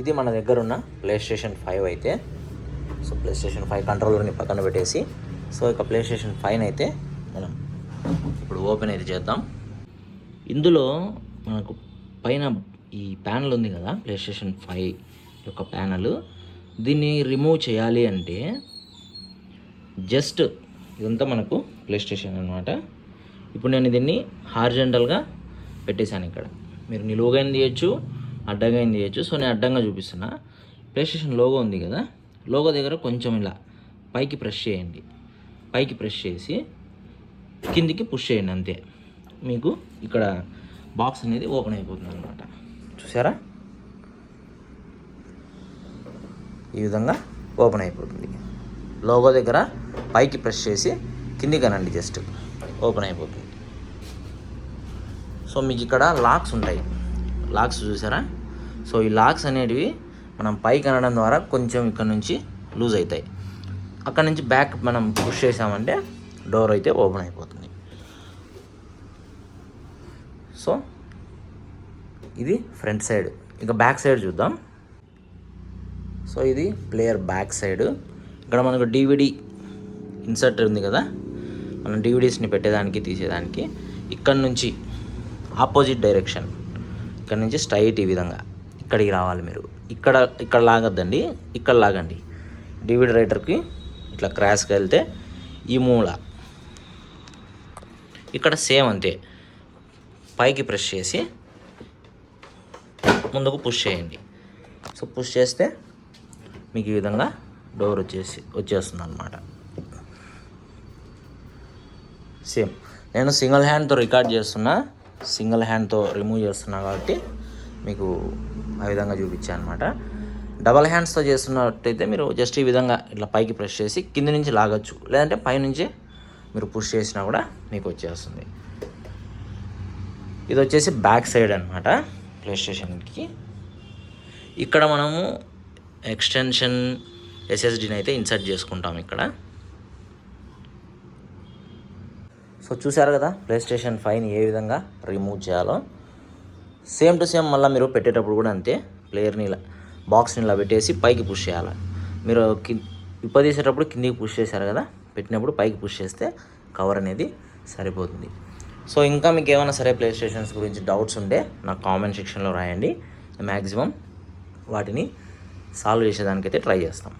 ఇది మన దగ్గర ఉన్న ప్లే స్టేషన్ ఫైవ్ అయితే. సో ప్లే స్టేషన్ ఫైవ్ కంట్రోలర్ని పక్కన పెట్టేసి. సో ఇక ప్లే స్టేషన్ ఫైవ్ అయితే మనం ఇప్పుడు ఓపెన్ అయితే చేద్దాం. ఇందులో మనకు పైన ఈ ప్యానల్ ఉంది కదా ప్లే స్టేషన్ ఫైవ్ యొక్క ప్యానల్ దీన్ని రిమూవ్ చేయాలి అంటే జస్ట్ ఇదంతా మనకు ప్లే స్టేషన్ అనమాట ఇప్పుడు నేను దీన్ని హార్జెంటల్గా పెట్టేశాను ఇక్కడ. మీరు నిలువుగా చేయొచ్చు? అడ్డంగా అయింది చేయొచ్చు? సో నేను అడ్డంగా చూపిస్తున్నా. ప్లే స్టేషన్ లోగో ఉంది కదా? లోగో దగ్గర కొంచెం ఇలా పైకి ప్రెస్ చేయండి. పైకి ప్రెస్ చేసి కిందికి పుష్ చేయండి అంతే. మీకు ఇక్కడ బాక్స్ అనేది ఓపెన్ అయిపోతుంది అనమాట చూసారా? ఈ విధంగా ఓపెన్ అయిపోతుంది. లోగో దగ్గర పైకి ప్రెస్ చేసి కిందికి అనండి జస్ట్ ఓపెన్ అయిపోతుంది. సో మీకు ఇక్కడ లాక్స్ ఉంటాయి. లాక్స్ చూసారా? సో ఈ లాక్స్ అనేటివి మనం పైకి అనడం ద్వారా కొంచెం ఇక్కడ నుంచి లూజ్ అవుతాయి. అక్కడ నుంచి బ్యాక్ మనం పుష్ చేసామంటే డోర్ అయితే ఓపెన్ అయిపోతుంది. సో ఇది ఫ్రంట్ సైడ్. ఇక బ్యాక్ సైడ్ చూద్దాం. సో ఇది ప్లేయర్ బ్యాక్ సైడ్. ఇక్కడ మనకు డివిడి ఇన్సర్ట్ ఉంది కదా? మనం డివిడీస్ని పెట్టేదానికి తీసేదానికి ఇక్కడ నుంచి ఆపోజిట్ డైరెక్షన్. ఇక్కడ నుంచి స్ట్రైట్ ఈ విధంగా ఇక్కడికి రావాలి మీరు. ఇక్కడ ఇక్కడ లాగద్దండి ఇక్కడ లాగండి. డివిడ్ రైటర్కి ఇట్లా క్రాస్కి వెళ్తే ఈ మూల. ఇక్కడ సేమ్ అంతే. పైకి ప్రెస్ చేసి ముందుకు పుష్ చేయండి. సో పుష్ చేస్తే మీకు ఈ విధంగా డోర్ వచ్చేసి వచ్చేస్తుంది అనమాట సేమ్. నేను సింగిల్ హ్యాండ్తో రికార్డ్ చేస్తున్నా. సింగిల్ హ్యాండ్తో రిమూవ్ చేస్తున్నా కాబట్టి మీకు ఆ విధంగా చూపించాను అనమాట డబల్ హ్యాండ్స్తో చేస్తున్నట్టయితే మీరు జస్ట్ ఈ విధంగా ఇట్లా పైకి ప్రెస్ చేసి కింద నుంచి లాగచ్చు. లేదంటే పైనుంచి మీరు పుష్ చేసినా కూడా మీకు వచ్చేస్తుంది. ఇది వచ్చేసి బ్యాక్ సైడ్ అనమాట ప్లే స్టేషన్కి ఇక్కడ మనము ఎక్స్టెన్షన్ ఎస్ఎస్డీని అయితే ఇన్సర్ట్ చేసుకుంటాం ఇక్కడ. సో చూసారు కదా ప్లే స్టేషన్ ఫైవ్ని ఏ విధంగా రిమూవ్ చేయాలో. సేమ్ టు సేమ్ మళ్ళీ మీరు పెట్టేటప్పుడు కూడా అంతే ప్లేయర్ని ఇలా బాక్స్ని ఇలా పెట్టేసి పైకి పుష్ చేయాలి. మీరు కి ఇప్పదీసేటప్పుడు కిందికి పుష్ చేశారు కదా పెట్టినప్పుడు పైకి పుష్ చేస్తే కవర్ అనేది సరిపోతుంది. సో ఇంకా మీకు ఏమైనా సరే ప్లే స్టేషన్స్ గురించి డౌట్స్ ఉంటే నాకు కామెంట్ సెక్షన్లో రాయండి. మ్యాక్సిమం వాటిని సాల్వ్ చేసేదానికైతే ట్రై చేస్తాం.